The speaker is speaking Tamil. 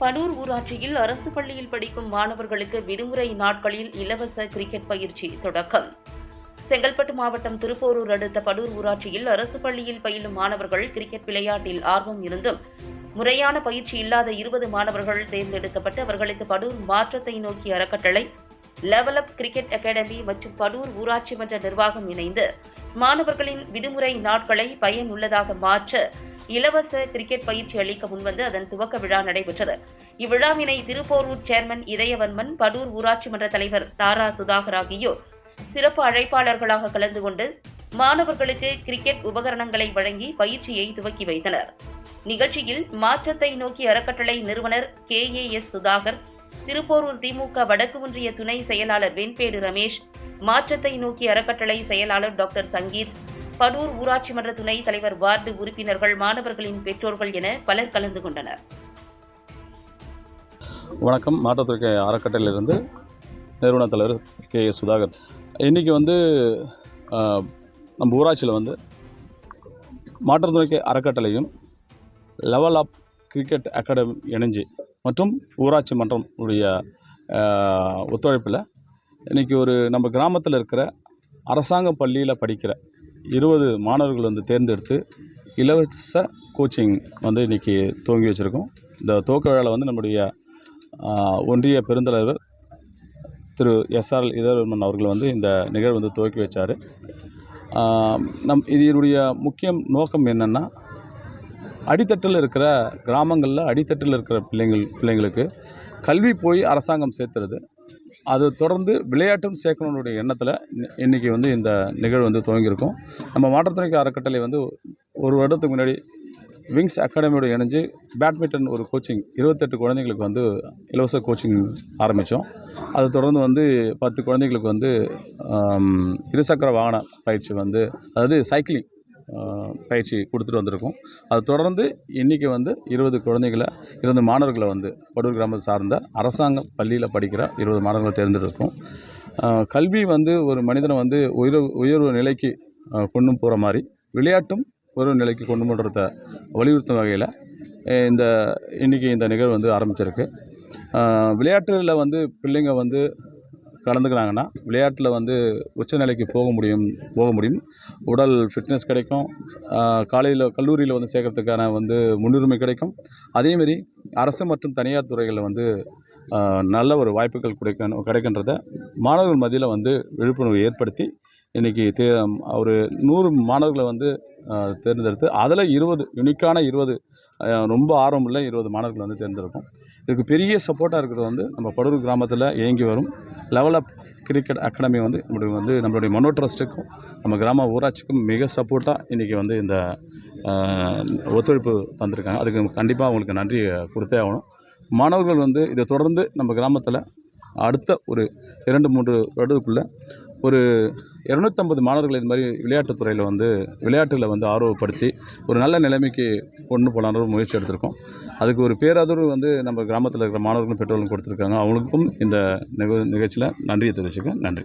பனூர் ஊராட்சியில் அரசு பள்ளியில் படிக்கும் மாணவர்களுக்கு விடுமுறை நாட்களில் இலவச கிரிக்கெட் பயிற்சி தொடக்கம். செங்கல்பட்டு மாவட்டம் திருப்போரூர் அடுத்த படூர் ஊராட்சியில் அரசு பள்ளியில் பயிலும் மாணவர்கள் கிரிக்கெட் விளையாட்டில் ஆர்வம் இருந்தும் முறையான பயிற்சி இல்லாத இருபது மாணவர்கள் தேர்ந்தெடுக்கப்பட்டு அவர்களுக்கு படூர் மாற்றத்தை நோக்கிய அறக்கட்டளை லெவல் அப் கிரிக்கெட் அகாடமி மற்றும் படூர் ஊராட்சி மன்ற நிர்வாகம் இணைந்து மாணவர்களின் விடுமுறை நாட்களை பயனுள்ளதாக மாற்ற இலவச கிரிக்கெட் பயிற்சி அளிக்க முன்வந்து அதன் துவக்க விழா நடைபெற்றது. இவ்விழாவினை திருப்போரூர் சேர்மன் இதயவன்மன் படூர் ஊராட்சி மன்ற தலைவர் தாரா சுதாகர் ஆகியோர் சிறப்பு அழைப்பாளர்களாக கலந்து கொண்டு மாணவர்களுக்கு கிரிக்கெட் உபகரணங்களை வழங்கி பயிற்சியை துவக்கி வைத்தனர். நிகழ்ச்சியில் மாற்றத்தை நோக்கி அறக்கட்டளை நிறுவனர் K. A. S. Sudhakar Thiruporur DMK வடக்கு ஒன்றிய துணை செயலாளர் வெண்பேடு ரமேஷ் மாற்றத்தை நோக்கி அறக்கட்டளை செயலாளர் டாக்டர் சங்கீத் படூர் ஊராட்சி மன்ற துணைத் தலைவர் வார்டு உறுப்பினர்கள் மாணவர்களின் பெற்றோர்கள் என பலர் கலந்து கொண்டனர். வணக்கம். மாற்றத்துறை அறக்கட்டளையிலிருந்து நிறுவன தலைவர் கே. எஸ். சுதாகர். இன்றைக்கி வந்து நம்ம ஊராட்சியில் வந்து மாற்றுத்துறைக்கு அறக்கட்டளையும் லெவல் அப் கிரிக்கெட் அகாடமி இணைஞ்சு மற்றும் ஊராட்சி மன்றம் உடைய ஒத்துழைப்பில் இன்றைக்கி ஒரு நம்ம கிராமத்தில் இருக்கிற அரசாங்க பள்ளியில் படிக்கிற இருபது மாணவர்கள் வந்து தேர்ந்தெடுத்து இலவச கோச்சிங் வந்து இன்றைக்கி துவங்கி வச்சுருக்கோம். இந்த துவக்க விழாவில் வந்து நம்முடைய ஒன்றிய பெருந்தலைவர் திரு எஸ்ஆர் இதர்மன் அவர்கள் வந்து இந்த நிகழ்வு வந்து துவக்கி வச்சார். நம் இதனுடைய முக்கிய நோக்கம் என்னென்னா அடித்தட்டில் இருக்கிற கிராமங்களில் அடித்தட்டில் இருக்கிற பிள்ளைங்கள் பிள்ளைங்களுக்கு கல்வி போய் அரசாங்கம் சேர்த்துறது. அது தொடர்ந்து விளையாட்டும் சேர்க்கணுடைய எண்ணத்தில் இன்றைக்கி வந்து இந்த நிகழ்வு வந்து துவங்கியிருக்கோம். நம்ம மாற்றுத்துறைக்கு அறக்கட்டளை வந்து ஒரு வருடத்துக்கு முன்னாடி விங்ஸ் அகாடமியோட இணைஞ்சு பேட்மிண்டன் ஒரு கோச்சிங் இருபத்தெட்டு குழந்தைங்களுக்கு வந்து இலவச கோச்சிங் ஆரம்பித்தோம். அதை தொடர்ந்து வந்து பத்து குழந்தைங்களுக்கு வந்து இருசக்கர வாகன பயிற்சி வந்து அதாவது சைக்கிளிங் பயிற்சி கொடுத்துட்டு வந்திருக்கோம். அது தொடர்ந்து இன்றைக்கி வந்து இருபது குழந்தைகளை இருபது மாணவர்களை வந்து படூர் கிராமத்தை சார்ந்த அரசாங்க பள்ளியில் படிக்கிற இருபது மாணவர்களை தேர்ந்தெடுக்கும் கல்வி வந்து ஒரு மனிதனை வந்து உயர்வு உயர்வு நிலைக்கு கொண்டு போகிற மாதிரி விளையாட்டும் உயர்வு நிலைக்கு கொண்டு போடுறத வலியுறுத்தும் வகையில் இந்த இன்றைக்கி இந்த நிகழ்வு வந்து ஆரம்பிச்சிருக்கு. விளையாட்டில் வந்து பிள்ளைங்க வந்து கலந்துக்கிறாங்கன்னா விளையாட்டில் வந்து உச்சநிலைக்கு போக முடியும் போக முடியும். உடல் ஃபிட்னஸ் கிடைக்கும். காலையில் கல்லூரியில் வந்து சேர்க்கறதுக்கான வந்து முன்னுரிமை கிடைக்கும். அதேமாரி அரசு மற்றும் தனியார் துறைகளில் வந்து நல்ல ஒரு வாய்ப்புகள் கிடைக்கணும் கிடைக்கின்றத மாணவர்கள் மத்தியில் வந்து விழிப்புணர்வு ஏற்படுத்தி இன்றைக்கி தே ஒரு நூறு மாணவர்களை வந்து தேர்ந்தெடுத்து அதில் இருபது யுனிக்கான இருபது ரொம்ப ஆர்வமுள்ள இருபது மாணவர்கள் வந்து தேர்ந்தெடுக்கும். இதுக்கு பெரிய சப்போர்ட்டாக இருக்கிறது வந்து நம்ம படூர் கிராமத்தில் இயங்கி வரும். லெவல் அப் கிரிக்கெட் அகாடமி வந்து நம்மளுடைய வந்து நம்மளுடைய மனோ ட்ரஸ்ட்டுக்கும் நம்ம கிராம ஊராட்சிக்கும் மிக சப்போர்ட்டாக இன்றைக்கி வந்து இந்த ஒத்துழைப்பு தந்திருக்காங்க. அதுக்கு கண்டிப்பாக அவங்களுக்கு நன்றி கொடுத்தே ஆகணும். மாணவர்கள் வந்து இதை தொடர்ந்து நம்ம கிராமத்தில் அடுத்த ஒரு இரண்டு மூன்று வருடத்துக்குள்ளே ஒரு இரநூத்தம்பது மாணவர்கள் இது மாதிரி விளையாட்டுத் துறையில் வந்து விளையாட்டில் வந்து ஆர்வப்படுத்தி ஒரு நல்ல நிலைமைக்கு கொண்டு போகலான்னு ஒரு முயற்சி எடுத்திருக்கோம். அதுக்கு ஒரு பேராதரவு வந்து நம்ம கிராமத்தில் இருக்கிற மாணவர்களும் பெற்றோர்களும் கொடுத்துருக்காங்க. அவங்களுக்கும் இந்த நிக நிகழ்ச்சியில் நன்றியை தெரிவிச்சுக்கேன் நன்றி.